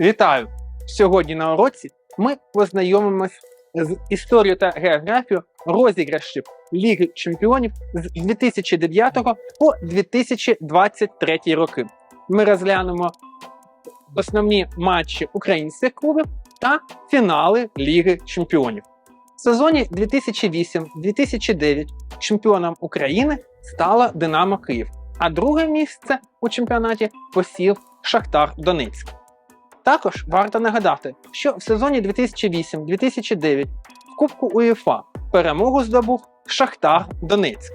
Вітаю! Сьогодні на уроці ми познайомимось з історією та географією розіграшів Ліги Чемпіонів з 2009 по 2023 роки. Ми розглянемо основні матчі українських клубів та фінали Ліги Чемпіонів. В сезоні 2008-2009 чемпіоном України стала Динамо Київ, а друге місце у чемпіонаті посів Шахтар Донецьк. Також варто нагадати, що в сезоні 2008-2009 в Кубку УЄФА перемогу здобув Шахтар Донецьк.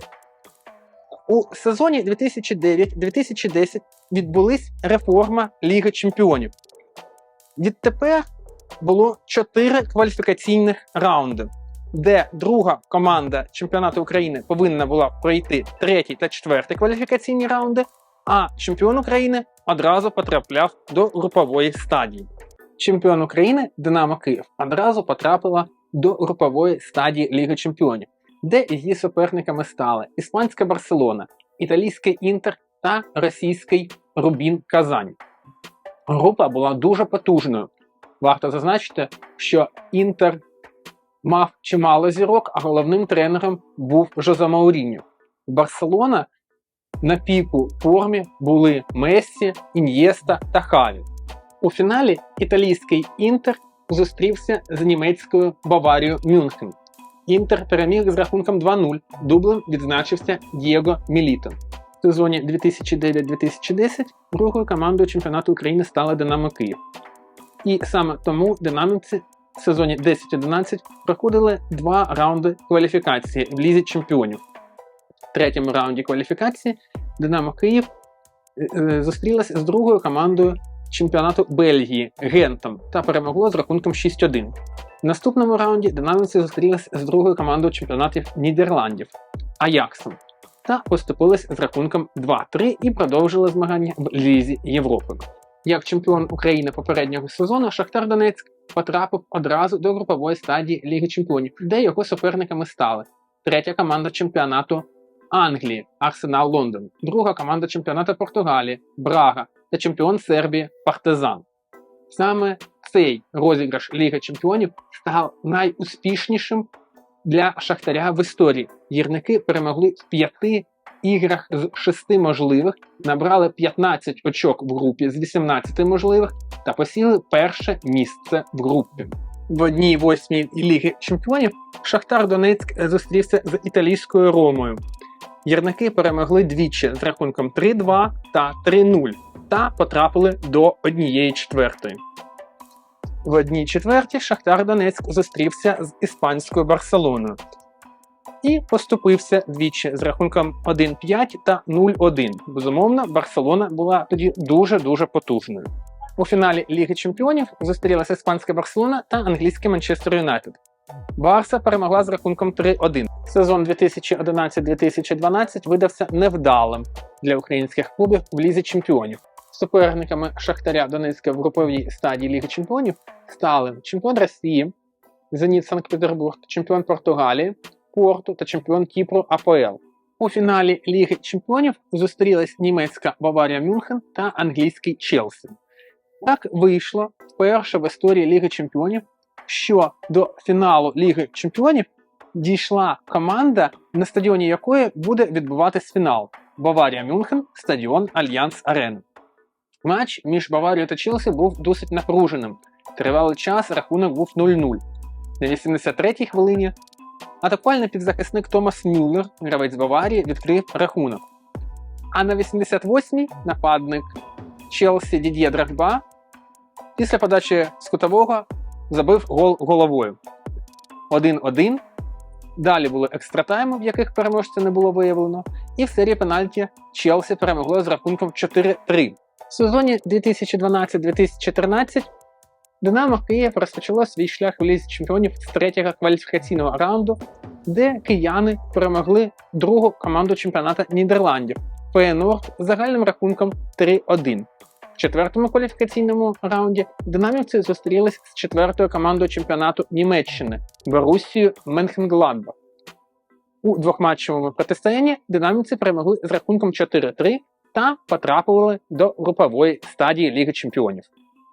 У сезоні 2009-2010 відбулись реформа Ліги Чемпіонів. Відтепер було 4 кваліфікаційних раунди, де друга команда чемпіонату України повинна була пройти третій та четвертий кваліфікаційні раунди, а чемпіон України одразу потрапляв до групової стадії. Чемпіон України Динамо Київ одразу потрапила до групової стадії Ліги Чемпіонів, де її суперниками стали іспанська Барселона, італійський Інтер та російський Рубін Казань. Група була дуже потужною. Варто зазначити, що Інтер мав чимало зірок, а головним тренером був Жозе Мауріньо. Барселона на піку формі були Мессі, Ін'єста та Хаві. У фіналі італійський Інтер зустрівся з німецькою Баварією Мюнхен. Інтер переміг з рахунком 2-0. Дублем відзначився Дієго Міліто. В сезоні 2009-2010 другою командою чемпіонату України стала Динамо Київ. І саме тому динамівці в сезоні 10-11 проходили два раунди кваліфікації в лізі чемпіонів. Третьому раунді кваліфікації Динамо Київ е, е, зустрілася з другою командою чемпіонату Бельгії Гентом та перемогло з рахунком 6-1. В наступному раунді динамівці зустрілися з другою командою чемпіонатів Нідерландів Аяксом та поступились з рахунком 2-3 і продовжили змагання в Лізі Європи. Як чемпіон України попереднього сезону, Шахтар Донецьк потрапив одразу до групової стадії Ліги Чемпіонів, де його суперниками стали третя команда чемпіонату Англії Арсенал Лондон, друга команда чемпіонату Португалії Брага та чемпіон Сербії Партизан. Саме цей розіграш Ліги Чемпіонів став найуспішнішим для Шахтаря в історії. Гірники перемогли в п'яти іграх з шести можливих, набрали 15 очок в групі з 18 можливих та посіли перше місце в групі. В одній восьмій Ліги Чемпіонів Шахтар Донецьк зустрівся з італійською Ромою. Гірники перемогли двічі з рахунком 3-2 та 3-0 та потрапили до однієї четвертої. В одній четвертій Шахтар Донецьк зустрівся з іспанською Барселоною і поступився двічі з рахунком 1-5 та 0-1. Безумовно, Барселона була тоді дуже-дуже потужною. У фіналі Ліги Чемпіонів зустрілася іспанська Барселона та англійський Манчестер Юнайтед. Барса перемогла з рахунком 3-1. Сезон 2011-2012 видався невдалим для українських клубів в Лізі Чемпіонів. Суперниками Шахтаря Донецька в груповій стадії Ліги Чемпіонів стали чемпіон Росії, Зеніт Санкт-Петербург, чемпіон Португалії, Порту та чемпіон Кіпру АПЛ. У фіналі Ліги Чемпіонів зустрілись німецька Баварія Мюнхен та англійський Челсі. Так вийшло вперше в історії Ліги Чемпіонів, що до фіналу Ліги Чемпіонів дійшла команда, на стадіоні якої буде відбуватись фінал Баварія Мюнхен, стадіон Альянс Арена. Матч між Баварією та Челсі був досить напруженим. Тривалий час рахунок був 0-0. На 83-й хвилині атакувальний підзахисник Томас Мюллер, гравець Баварії, відкрив рахунок. А на 88-й нападник Челсі Дід'є Драгба після подачі з кутового забив гол головою. 1-1. Далі були екстратайми, в яких переможця не було виявлено. І в серії пенальті Челсі перемогло з рахунком 4-3. В сезоні 2012-2014 Динамо Київ розпочало свій шлях в лізі чемпіонів з третього кваліфікаційного раунду, де кияни перемогли другу команду чемпіоната Нідерландів Феєнорд з загальним рахунком 3-1. В четвертому кваліфікаційному раунді динамівці зустрілись з четвертою командою чемпіонату Німеччини Боруссією Менхенгладбах. У двохматчевому протистоянні динамівці перемогли з рахунком 4-3 та потрапили до групової стадії Ліги Чемпіонів.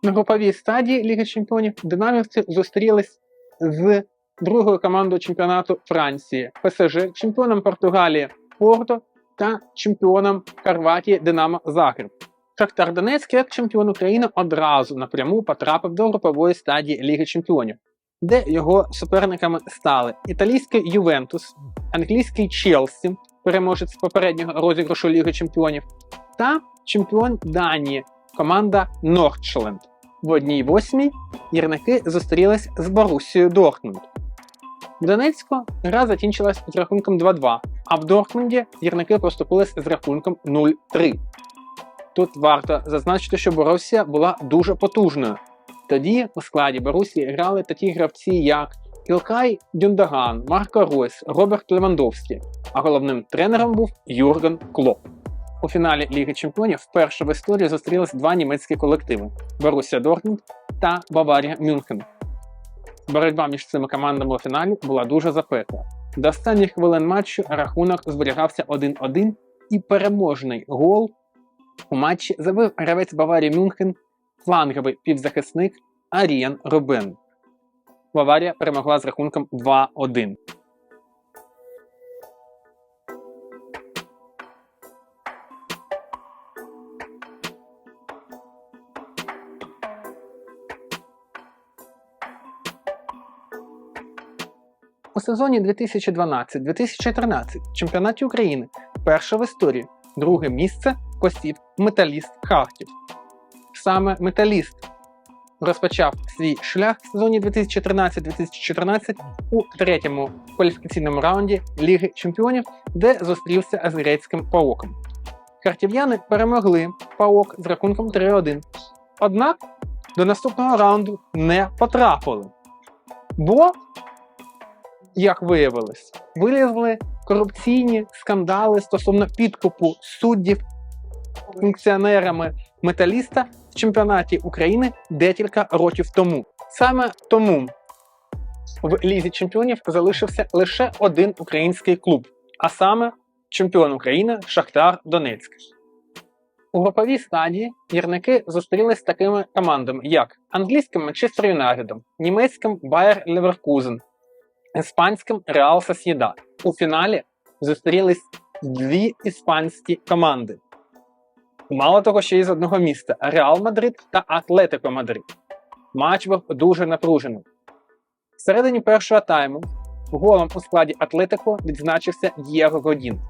На груповій стадії Ліги Чемпіонів динамівці зустрілись з другою командою чемпіонату Франції ПСЖ, чемпіоном Португалії Порто та чемпіоном Хорватії Динамо Загреб. Шахтар Донецьк, як чемпіон України, одразу напряму потрапив до групової стадії Ліги Чемпіонів, де його суперниками стали італійський Ювентус, англійський Челсі, переможець попереднього розіграшу Ліги Чемпіонів, та чемпіон Данії, команда Нордшленд. В одній восьмій гірники зустрілись з Борусією Дортмунд. В Донецьку гра закінчилась з рахунком 2-2, а в Дортмунді гірники поступились з рахунком 0-3. Тут варто зазначити, що Борусія була дуже потужною. Тоді у складі Борусії грали такі гравці, як Ілкай Дюндаган, Марко Ройс, Роберт Левандовський, а головним тренером був Юрген Клоп. У фіналі Ліги Чемпіонів вперше в історії зустрілись два німецькі колективи Борусія Дортмунд та Баварія Мюнхен. Боротьба між цими командами у фіналі була дуже запекла. До останніх хвилин матчу рахунок зберігався 1-1, і переможний гол у матчі забив гравець Баварії Мюнхен, фланговий півзахисник Аріан Рубен. Баварія перемогла з рахунком 2-1. У сезоні 2012-2013 в чемпіонаті України перше в історії друге місце посів металіст Харків. Саме металіст розпочав свій шлях в сезоні 2013-2014 у третьому кваліфікаційному раунді Ліги Чемпіонів, де зустрівся з грецьким паоком. Харків'яни перемогли паок з рахунком 3-1. Однак до наступного раунду не потрапили. Бо, як виявилось, вилізли корупційні скандали стосовно підкупу суддів функціонерами металіста в чемпіонаті України декілька років тому. Саме тому в Лізі чемпіонів залишився лише один український клуб, а саме чемпіон України Шахтар Донецьк. У груповій стадії гірники зустрілись з такими командами, як англійським Манчестер Юнайтедом, німецьким Байер Леверкузен, іспанським Реал Сосєда. У фіналі зустрілись дві іспанські команди. Мало того, що із одного міста Реал Мадрид та Атлетико Мадрид. Матч був дуже напружений. Всередині першого тайму голом у складі Атлетико відзначився Дієго Годін.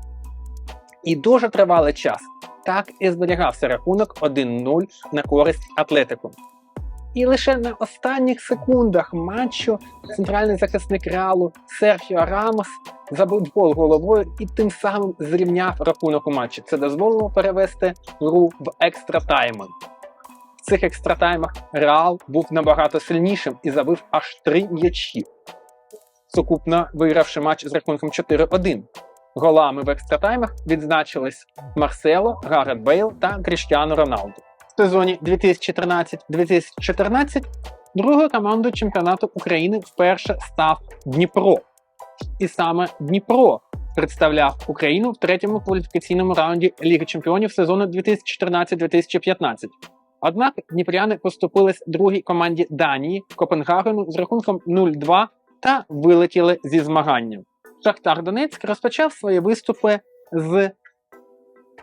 І дуже тривалий час так і зберігався рахунок 1-0 на користь Атлетико. І лише на останніх секундах матчу центральний захисник Реалу Серхіо Рамос забив гол головою і тим самим зрівняв рахунок у матчі. Це дозволило перевести гру в екстратайми. В цих екстратаймах Реал був набагато сильнішим і забив аж три м'ячі, сукупно вигравши матч з рахунком 4-1. Голами в екстратаймах відзначились Марсело, Гарет Бейл та Кріштіану Роналду. В сезоні 2013-2014 другою командою чемпіонату України вперше став Дніпро. І саме Дніпро представляв Україну в третьому кваліфікаційному раунді Ліги Чемпіонів сезону 2014-2015. Однак дніпряни поступились другій команді Данії Копенгагену з рахунком 0-2 та вилетіли зі змагання. Шахтар Донецьк розпочав свої виступи з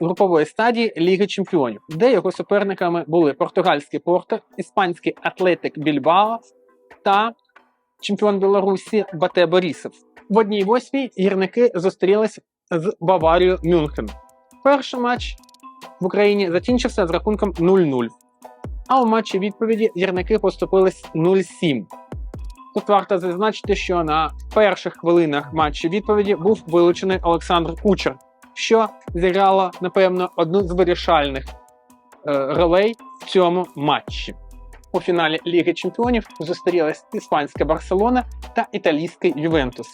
групової стадії Ліги Чемпіонів, де його суперниками були португальський Порто, іспанський Атлетик Більбао та чемпіон Білорусі Бате Борісов. В одній восьмій гірники зустрілись з Баварією Мюнхен. Перший матч в Україні закінчився з рахунком 0-0. А у матчі відповіді гірники поступились 0-7. Тут варто зазначити, що на перших хвилинах матчі відповіді був вилучений Олександр Кучер, що зіграло, напевно, одну з вирішальних е, ролей в цьому матчі. У фіналі Ліги Чемпіонів зустрілись іспанська Барселона та італійський Ювентус.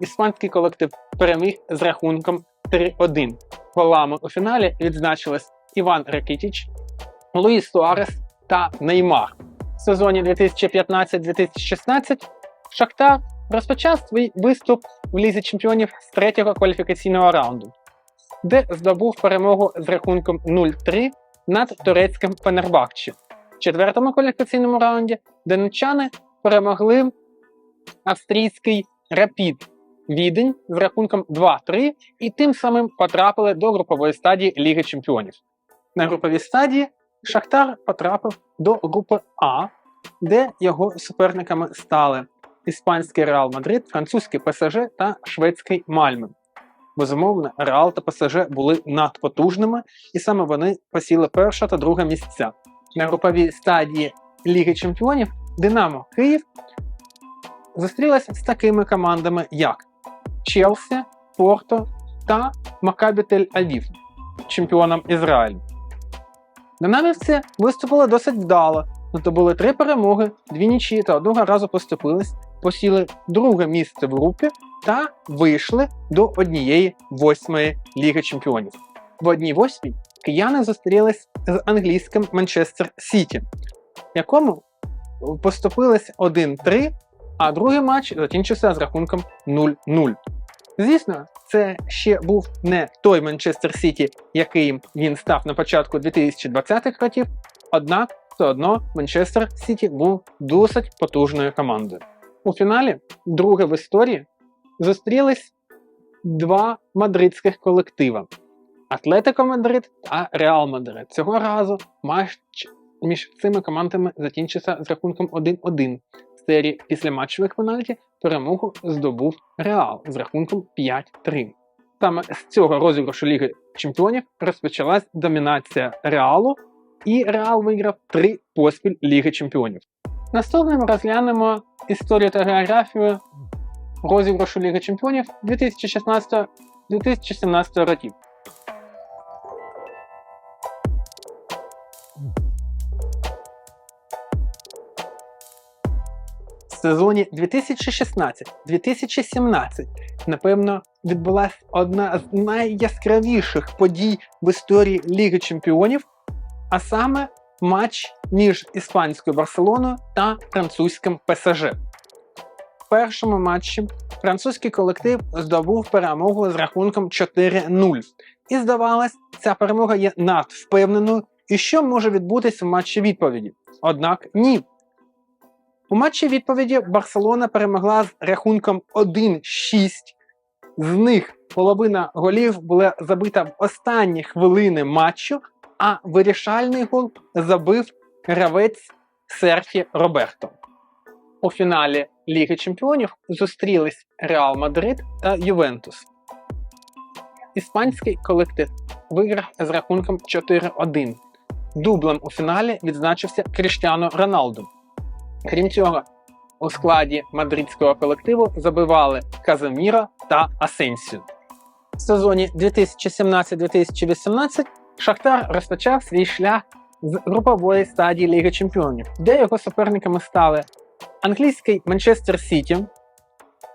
Іспанський колектив переміг з рахунком 3-1. Голами у фіналі відзначились Іван Ракітіч, Луїс Суарес та Неймар. В сезоні 2015-2016 Шахтар розпочав свій виступ в Лізі Чемпіонів з третього кваліфікаційного раунду, де здобув перемогу з рахунком 0-3 над турецьким Фенербахчі. Четвертому кваліфікаційному раунді донеччани перемогли австрійський Рапід Відень з рахунком 2-3 і тим самим потрапили до групової стадії Ліги Чемпіонів. На груповій стадії Шахтар потрапив до групи А, де його суперниками стали іспанський Реал Мадрид, французький ПСЖ та шведський Мальме. Безумовно, Реал та ПСЖ були надпотужними, і саме вони посіли перше та друге місця. На груповій стадії Ліги Чемпіонів Динамо Київ зустрілася з такими командами, як Челсі, Порто та Макабі Тель-Авів, чемпіоном Ізраїлю. Динамівці виступили досить вдало, здобули три перемоги, дві нічі та одного разу поступились, посіли друге місце в групі та вийшли до однієї восьмої Ліги Чемпіонів. В одній восьмій кияни зустрілись з англійським Манчестер Сіті, якому поступились 1-3, а другий матч закінчився з рахунком 0-0. Звісно, це ще був не той Манчестер Сіті, яким він став на початку 2020-х років, однак все одно Манчестер Сіті був досить потужною командою. У фіналі, друге в історії, зустрілись два мадридських колектива: Атлетико Мадрид та Реал Мадрид. Цього разу матч між цими командами закінчився з рахунком 1-1. В серії після матчових пенальті перемогу здобув Реал з рахунком 5-3. Саме з цього розіграшу Ліги Чемпіонів розпочалась домінація Реалу, і Реал виграв три поспіль Ліги Чемпіонів. Наступним розглянемо історію та географію розіграшу Ліги Чемпіонів 2016-2017 років. Сезоні 2016-2017, напевно, відбулася одна з найяскравіших подій в історії Ліги Чемпіонів, а саме матч між іспанською Барселоною та французьким ПСЖ. В першому матчі французький колектив здобув перемогу з рахунком 4-0. І здавалось, ця перемога є надвпевненою, і що може відбутися в матчі відповіді. Однак ні. У матчі відповіді Барселона перемогла з рахунком 1-6. З них половина голів була забита в останні хвилини матчу, а вирішальний гол забив гравець Серхі Роберто. У фіналі Ліги Чемпіонів зустрілись Реал Мадрид та Ювентус. Іспанський колектив виграв з рахунком 4-1. Дублем у фіналі відзначився Кріштіано Роналду. Крім цього, у складі мадридського колективу забивали Казаміра та Асенсію. В сезоні 2017-2018 Шахтар розпочав свій шлях з групової стадії Ліги Чемпіонів, де його суперниками стали англійський Манчестер Сіті,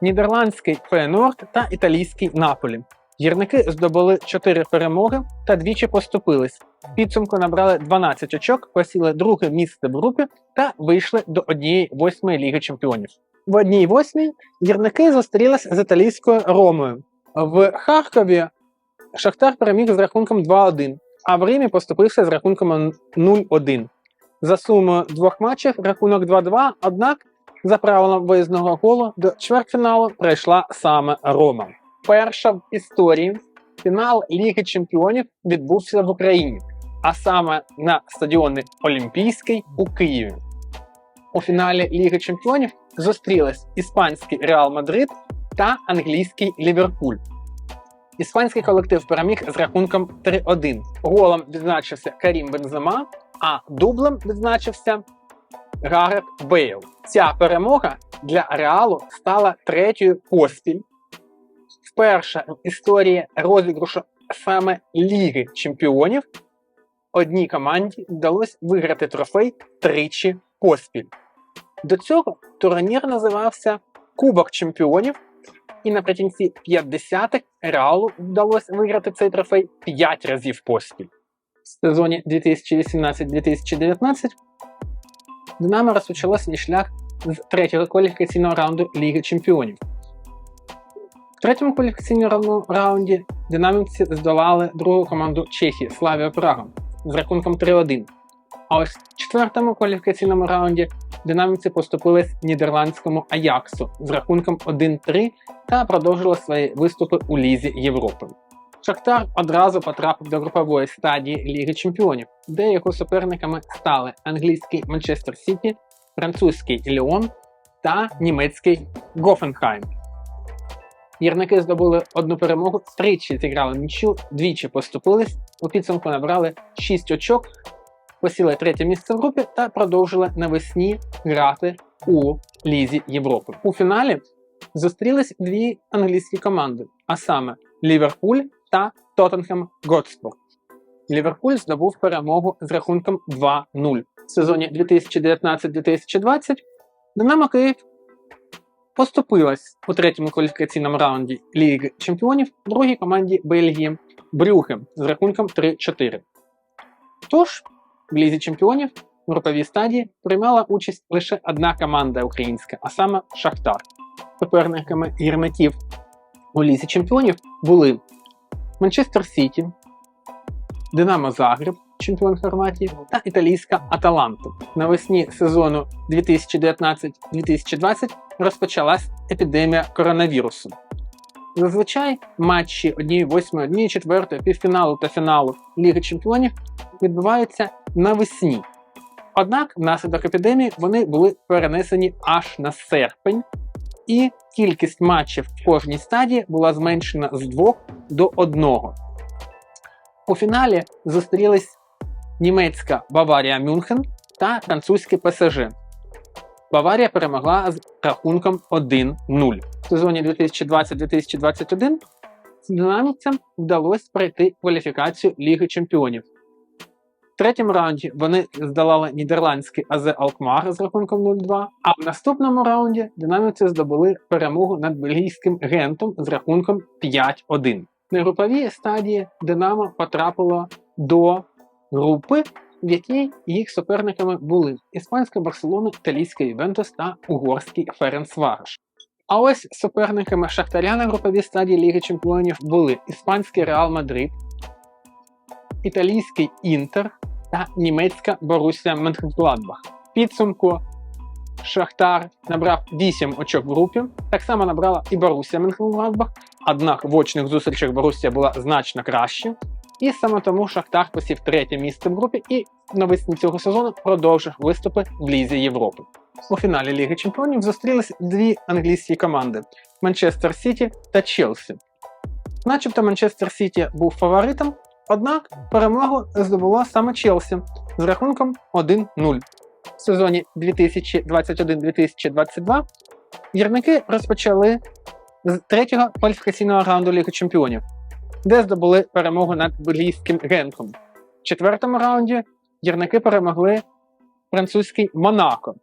нідерландський Фейнорд та італійський Наполі. Гірники здобули 4 перемоги та двічі поступились. Підсумку набрали 12 очок, посіли друге місце в групі та вийшли до однієї восьмої ліги чемпіонів. В одній восьмій гірники зустрілись з італійською Ромою. В Харкові Шахтар переміг з рахунком 2-1, а в Римі поступився з рахунком 0-1. За сумою двох матчів рахунок 2-2, однак за правилом виїзного голу до чвертьфіналу прийшла саме Рома. Перша в історії фінал Ліги Чемпіонів відбувся в Україні, а саме на стадіоні Олімпійський у Києві. У фіналі Ліги Чемпіонів зустрілись іспанський Реал Мадрид та англійський Ліверпуль. Іспанський колектив переміг з рахунком 3-1. Голом відзначився Карім Бензема, а дублем відзначився Гарет Бейл. Ця перемога для Реалу стала третьою поспіль. Вперше в історії розіграшу саме Ліги Чемпіонів одній команді вдалося виграти трофей тричі поспіль. До цього турнір називався Кубок Чемпіонів, і наприкінці 50-х Реалу вдалося виграти цей трофей 5 разів поспіль. В сезоні 2018-2019 Динамо розпочало свій шлях з третього кваліфікаційного раунду Ліги Чемпіонів. В третьому кваліфікаційному раунді динамівці здолали другу команду Чехії Славія Прага з рахунком 3-1. А ось в четвертому кваліфікаційному раунді динамівці поступились нідерландському Аяксу з рахунком 1-3 та продовжили свої виступи у Лізі Європи. Шахтар одразу потрапив до групової стадії Ліги Чемпіонів, де його суперниками стали англійський Манчестер Сіті, французький Ліон та німецький Гофенхайм. Гірники здобули одну перемогу, тричі зіграли нічю, двічі поступились, у підсумку набрали 6 очок, посіли третє місце в групі та продовжили навесні грати у Лізі Європи. У фіналі зустрілись дві англійські команди, а саме Ліверпуль та Тоттенхем Готспур. Ліверпуль здобув перемогу з рахунком 2-0. В сезоні 2019-2020 Динамо Київ поступилась у третьому кваліфікаційному раунді Ліги Чемпіонів другій команді Бельгії Брюхе з рахунком 3-4. Тож, в Лізі Чемпіонів в груповій стадії приймала участь лише одна команда українська, а саме Шахтар. Суперниками гірників у Лізі Чемпіонів були Манчестер Сіті, Динамо Загреб, чемпіон Хорватії, та італійська Аталанта. Навесні сезону 2019-2020 розпочалась епідемія коронавірусу. Зазвичай матчі 1-8, 1-4, півфіналу та фіналу Ліги Чемпіонів відбуваються навесні. Однак, внаслідок епідемії вони були перенесені аж на серпень, і кількість матчів в кожній стадії була зменшена з 2 до 1. У фіналі зустрілись німецька Баварія Мюнхен та французьке ПСЖ. Баварія перемогла з рахунком 1-0. В сезоні 2020-2021 динамівцям вдалося пройти кваліфікацію Ліги Чемпіонів. В третьому раунді вони здолали нідерландський АЗ Алкмар з рахунком 0-2, а в наступному раунді динамівці здобули перемогу над бельгійським гентом з рахунком 5-1. На груповій стадії Динамо потрапило до групи, в якій їх суперниками були іспанська Барселона, італійський Ювентус та угорський Ференцварш. А ось суперниками Шахтаря на груповій стадії Ліги Чемпіонів були іспанський Реал Мадрид, італійський Інтер та німецька Борусsia Менхенгладбах. Підсумку Шахтар набрав 8 очок в групі. Так само набрала і Борусsia Менхенгладбах, однак в очних зустрічах Борусsia була значно краще. І саме тому Шахтар посів третє місце в групі і навесні цього сезону продовжив виступи в Лізі Європи. У фіналі Ліги Чемпіонів зустрілись дві англійські команди Манчестер Сіті та Челсі. Начебто Манчестер Сіті був фаворитом, однак перемогу здобуло саме Челсі з рахунком 1-0. В сезоні 2021-2022 гірники розпочали з третього кваліфікаційного раунду Ліги Чемпіонів, де здобули перемогу над бельгійським генком. В четвертому раунді гірники перемогли французький Монако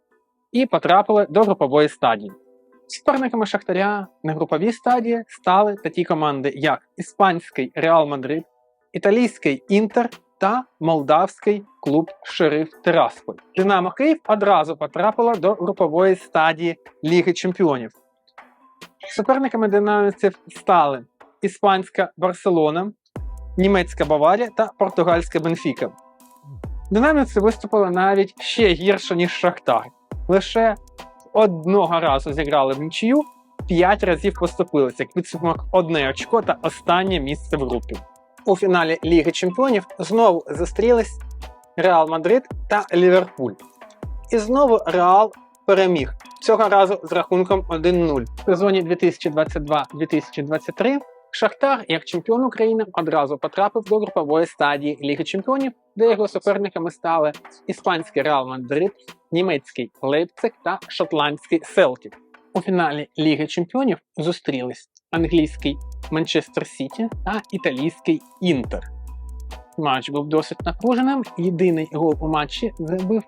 і потрапили до групової стадії. Суперниками Шахтаря на груповій стадії стали такі команди, як іспанський Реал Мадрид, італійський Інтер та молдавський клуб Шериф Тирасполь. Динамо Київ одразу потрапила до групової стадії Ліги Чемпіонів. Суперниками динамівців стали іспанська Барселона, німецька Баварія та португальська Бенфіка. Динамівці виступили навіть ще гірше, ніж Шахтар. Лише одного разу зіграли в нічию, п'ять разів поступилися, як підсумок одне очко та останнє місце в групі. У фіналі Ліги Чемпіонів знову зустрілись Реал Мадрид та Ліверпуль. І знову Реал переміг цього разу з рахунком 1-0. В сезоні 2022-2023 Шахтар, як чемпіон України, одразу потрапив до групової стадії Ліги Чемпіонів, де його суперниками стали іспанський Реал Мадрид, німецький Лейпциг та шотландський Селтік. У фіналі Ліги Чемпіонів зустрілись англійський Манчестер Сіті та італійський Інтер. Матч був досить напруженим. Єдиний гол у матчі забив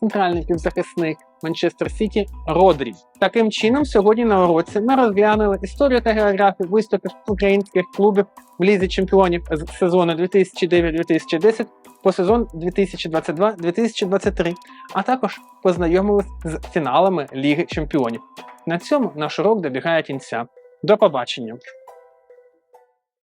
центральний півзахисник Манчестер Сіті Родрі. Таким чином, сьогодні на уроці ми розглянули історію та географію виступів українських клубів в лізі чемпіонів з сезону 2009-2010 по сезон 2022-2023, а також познайомились з фіналами Ліги Чемпіонів. На цьому наш урок добігає кінця. До побачення!